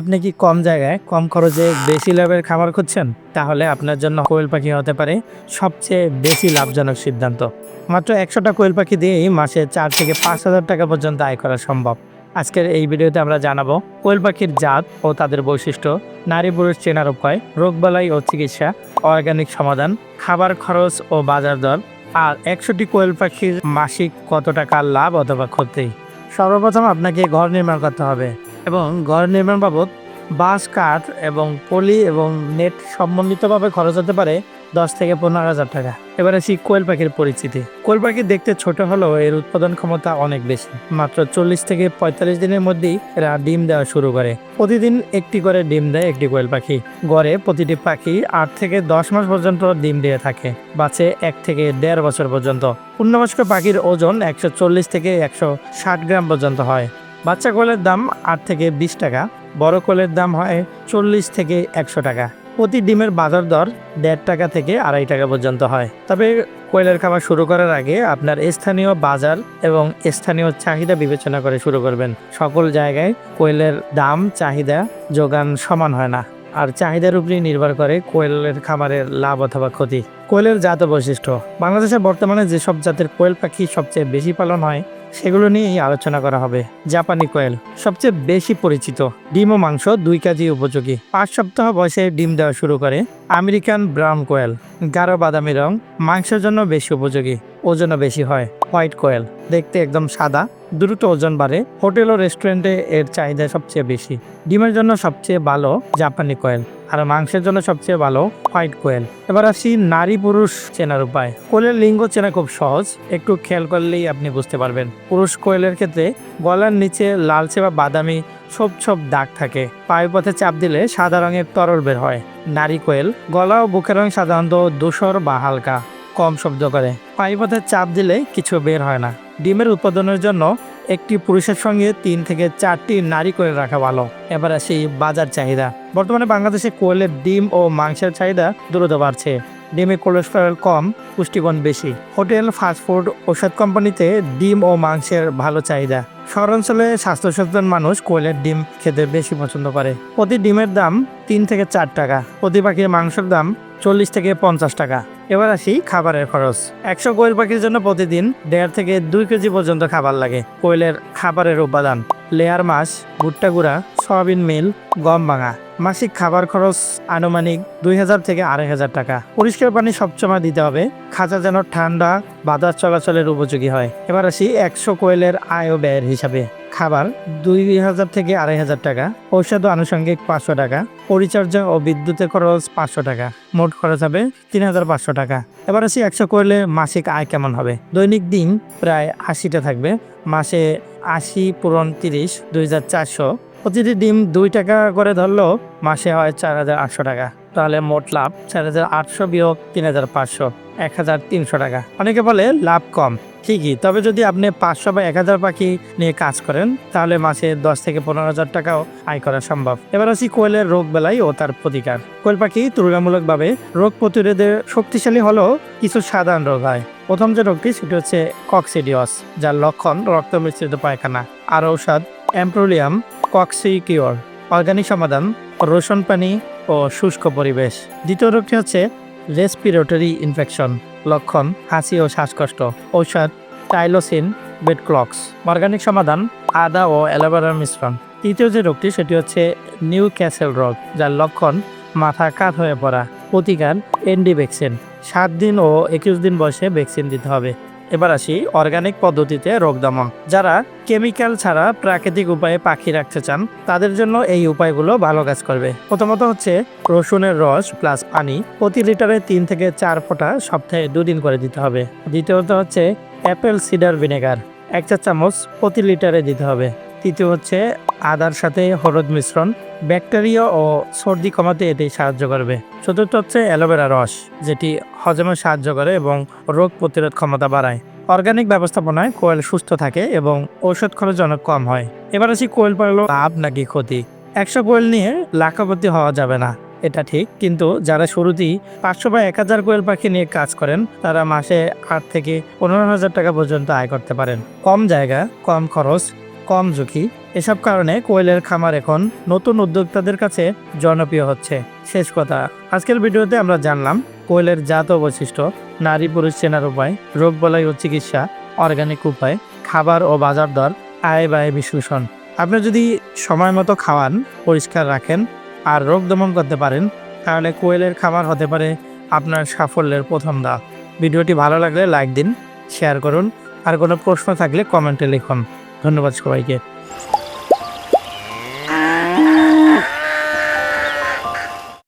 আপনি কি কম জায়গায় কম খরচে বেশি লাভের খাবার খুঁজছেন? তাহলে আপনার জন্য কোয়েল পাখি হতে পারে সবচেয়ে বেশি লাভজনক সিদ্ধান্ত। মাত্র একশোটা কোয়েল পাখি দিয়েই মাসে চার থেকে পাঁচ হাজার টাকা পর্যন্ত আয় করা সম্ভব। আজকের এই ভিডিওতে আমরা জানাব কোয়েল পাখির জাত ও তাদের বৈশিষ্ট্য, নারী পুরুষ চেনার উপায় রোগবালাই ও চিকিৎসা, অর্গানিক সমাধান, খাবার খরচ ও বাজার দর, আর একশোটি কোয়েল পাখির মাসিক কত টাকা লাভ অথবা ক্ষতি। সর্বপ্রথম আপনাকে ঘর নির্মাণ করতে হবে। এবং ঘর নির্মাণ বাবদ বাঁশ, কাঠ এবং পলি এবং নেট সম্বন্ধিতভাবে খরচ হতে পারে দশ থেকে পনেরো হাজার টাকা। এবার আসি কোয়েল পাখির পরিচিতি। কোয়েল পাখি দেখতে ছোট হলেও এর উৎপাদন ক্ষমতা অনেক বেশি। মাত্র চল্লিশ থেকে পঁয়তাল্লিশ দিনের মধ্যেই এরা ডিম দেওয়া শুরু করে। প্রতিদিন একটি করে ডিম দেয় একটি কোয়েল পাখি। গড়ে প্রতিটি পাখি আট থেকে দশ মাস পর্যন্ত ডিম দিয়ে থাকে। বাঁচে এক থেকে দেড় বছর পর্যন্ত। পূর্ণবয়স্ক পাখির ওজন একশো চল্লিশ থেকে একশো ষাট গ্রাম পর্যন্ত হয়। বাচ্চা কোয়েলের দাম আট থেকে বিশ টাকা, বড় কোয়েলের দাম হয় চল্লিশ থেকে একশো টাকা। প্রতি ডিমের বাজার দর দেড় টাকা থেকে আড়াই টাকা পর্যন্ত হয়। তবে কোয়েলের খাবার শুরু করার আগে আপনার স্থানীয় বাজার এবং স্থানীয় চাহিদা বিবেচনা করে শুরু করবেন। সকল জায়গায় কোয়েলের দাম, চাহিদা যোগান সমান হয় না। আর চাহিদার উপরেই নির্ভর করে কোয়েলের খাবারের লাভ অথবা ক্ষতি। কোয়েলের জাত বৈশিষ্ট্য, বাংলাদেশে বর্তমানে যেসব জাতের কোয়েল পাখি সবচেয়ে বেশি পালন হয় সেগুলো নিয়েই আলোচনা করা হবে। জাপানি কোয়েল, সবচেয়ে বেশি পরিচিত। ডিম ও মাংস দুই কেজি উপযোগী। পাঁচ সপ্তাহ বয়সে ডিম দেওয়া শুরু করে আমেরিকান ব্রাউন কোয়েল। গাঢ় বাদামি রং, মাংসের জন্য বেশি উপযোগী, ওজনও বেশি হয়, হোয়াইট কোয়েল। দেখতে একদম সাদা দ্রুত ওজন বাড়ে। হোটেল ও রেস্টুরেন্টে এর চাহিদা সবচেয়ে বেশি। ডিমের জন্য সবচেয়ে ভালো জাপানি কোয়েল আর মাংসের জন্য সবচেয়ে ভালো হোয়াইট কোয়েল। এবার আসি নারী পুরুষ চেনার উপায়। কোয়েলের লিঙ্গ চেনা খুব সহজ, একটু খেয়াল করলেই আপনি বুঝতে পারবেন। পুরুষ কোয়েলের ক্ষেত্রে গলার নিচে লালচে বা বাদামি ছোপ ছোপ দাগ থাকে। পায়ুপথে চাপ দিলে সাদা রঙের তরল বের হয়। নারী কোয়েল গলা ও বুকের রং সাধারণত ধূসর বা হালকা, কম শব্দ করে। পায়ুপথে চাপ দিলে কিছু বের হয় না। ডিমের উৎপাদনের জন্য একটি পুরুষের সঙ্গে তিন থেকে চারটি নারী করে রাখা ভালো। এবার আসি বাজার চাহিদা। বর্তমানে বাংলাদেশে কোয়েলের ডিম ও মাংসের চাহিদা দ্রুত বাড়ছে। ডিমে কোলেস্টেরল কম, পুষ্টিগুণ বেশি। হোটেল ফাস্টফুড ওষুধ কোম্পানিতে ডিম ও মাংসের ভালো চাহিদা। শহরাঞ্চলে স্বাস্থ্য সচেতন মানুষ কোয়েলের ডিম খেতে বেশি পছন্দ করে। প্রতি ডিমের দাম তিন থেকে চার টাকা। প্রতি পাখির মাংসের দাম চল্লিশ থেকে পঞ্চাশ টাকা। এবার আসি খাবারের খরচ। একশো কোয়েল পাখির জন্য প্রতিদিন দেড় থেকে দুই কেজি পর্যন্ত খাবার লাগে। কোয়েলের খাবারের উপাদান, লেয়ার মাছ, ভুট্টা গুঁড়া, সয়াবিন মিল, গম ভাঙা। মাসিক খাবার খরচ আনুমানিক দুই হাজার থেকে আড়াই হাজার টাকা। পরিষ্কার পানি সবসময় দিতে হবে। খাঁচা যেন ঠান্ডা, বাতাস চলাচলের উপযোগী হয়। এবার আসি একশো কোয়েলের আয় ও ব্যয়ের হিসাবে। খাবার দুই হাজার থেকে আড়াই হাজার টাকা, ঔষধ আনুষঙ্গিক পাঁচশো টাকা, পরিচর্যা ও বিদ্যুতের খরচ পাঁচশো টাকা, মোট খরচ হবে তিন হাজার পাঁচশো টাকা। এবার আসি একশো করলে মাসিক আয় কেমন হবে? দৈনিক দিন প্রায় আশিটা থাকবে, মাসে আশি পূরণ তিরিশ, দুই হাজার চারশো। প্রতিটি ডিম দুই টাকা করে ধরলেও মাসে হয় চার হাজার আটশো টাকা। তাহলে মোট লাভ চার হাজার আটশো বিয়োগ তিন হাজার পাঁচশো, এক হাজার তিনশো টাকা। অনেকে বলে লাভ কম, ঠিকই। তবে যদি আপনি পাঁচশো বা এক হাজার পাখি নিয়ে কাজ করেন, তাহলে মাসে দশ থেকে পনেরো হাজার টাকাও আয় করা সম্ভব। এবার আসি কোয়েলের রোগ বেলায় ও তার প্রতিকার। কোয়েল পাখি তুলনামূলকভাবে রোগ প্রতিরোধে শক্তিশালী হলেও কিছু সাধারণ রোগ হয়। প্রথম যে রোগটি, সেটি হচ্ছে কক্সিডিয়াস যার লক্ষণ রক্ত মিশ্রিত পায়খানা আর ঔষধ অ্যাম্প্রোলিয়াম কক্সিকিওর অর্গানিক সমাধান, রোশন পানি ও শুষ্ক পরিবেশ। দ্বিতীয় রোগটি হচ্ছে রেসপিরেটরি ইনফেকশন, লক্ষণ, হাসি ও শ্বাসকষ্ট, ঔষধ, টাইলোসিন, বেড ক্লক্স। অর্গানিক সমাধান, আদা ও অ্যালোভেরার মিশ্রণ। তৃতীয় যে রোগটি, সেটি হচ্ছে নিউ ক্যাসেল রোগ, যার লক্ষণ মাথা কাত হয়ে পড়া। প্রতিকার এনডি ভ্যাকসিন সাত দিন ও একুশ দিন বয়সে ভ্যাকসিন দিতে হবে। এবার আসি অর্গানিক পদ্ধতিতে রোগ দমন যারা কেমিক্যাল ছাড়া প্রাকৃতিক উপায়ে পাখি রাখতে চান, তাদের জন্য এই উপায়গুলো ভালো কাজ করবে। প্রথমত হচ্ছে রসুনের রস প্লাস পানি প্রতি লিটারে তিন থেকে চার ফোঁটা সপ্তাহে দুদিন করে দিতে হবে। দ্বিতীয়ত হচ্ছে অ্যাপেল সিডার ভিনেগার এক চা চামচ প্রতি লিটারে দিতে হবে। তৃতীয় হচ্ছে আদার সাথে হলুদ মিশ্রণ, ব্যাকটেরিয়া ও সর্দি কমাতে এটি সাহায্য করবে। চতুর্থ হচ্ছে অ্যালোভেরা রস, যেটি হজমে সাহায্য করে এবং রোগ প্রতিরোধ ক্ষমতা বাড়ায়। অর্গানিক ব্যবস্থাপনায় কোয়েল সুস্থ থাকে এবং ঔষধ খরচ অনেক কম হয়। এবার আসি কোয়েল পালন লাভ নাকি ক্ষতি? একশো কোয়েল নিয়ে লাখপতি হওয়া যাবে না, এটা ঠিক। কিন্তু যারা শুরুতেই পাঁচশো বা এক হাজার কোয়েল পাখি নিয়ে কাজ করেন, তারা মাসে আট থেকে পনেরো হাজার টাকা পর্যন্ত আয় করতে পারেন। কম জায়গা, কম খরচ কম ঝুঁকি। এসব কারণে কোয়েলের খামার এখন নতুন উদ্যোক্তাদের কাছে জনপ্রিয় হচ্ছে। শেষ কথা, আজকের ভিডিওতে আমরা জানলাম, কোয়েলের জাত বৈশিষ্ট্য নারী পুরুষ চেনার উপায়, রোগ বলাই ও চিকিৎসা অর্গানিক উপায়, খাবার ও বাজার দর, আয় ব্যয় বিশ্লেষণ। আপনি যদি সময় মতো খাওয়ান, পরিষ্কার রাখেন আর রোগ দমন করতে পারেন, তাহলে কোয়েলের খামার হতে পারে আপনার সাফল্যের প্রথম ধাপ ভিডিওটি ভালো লাগলে লাইক দিন শেয়ার করুন আর কোনো প্রশ্ন থাকলে কমেন্টে লিখুন। ধন্যবাদ সবাইকে।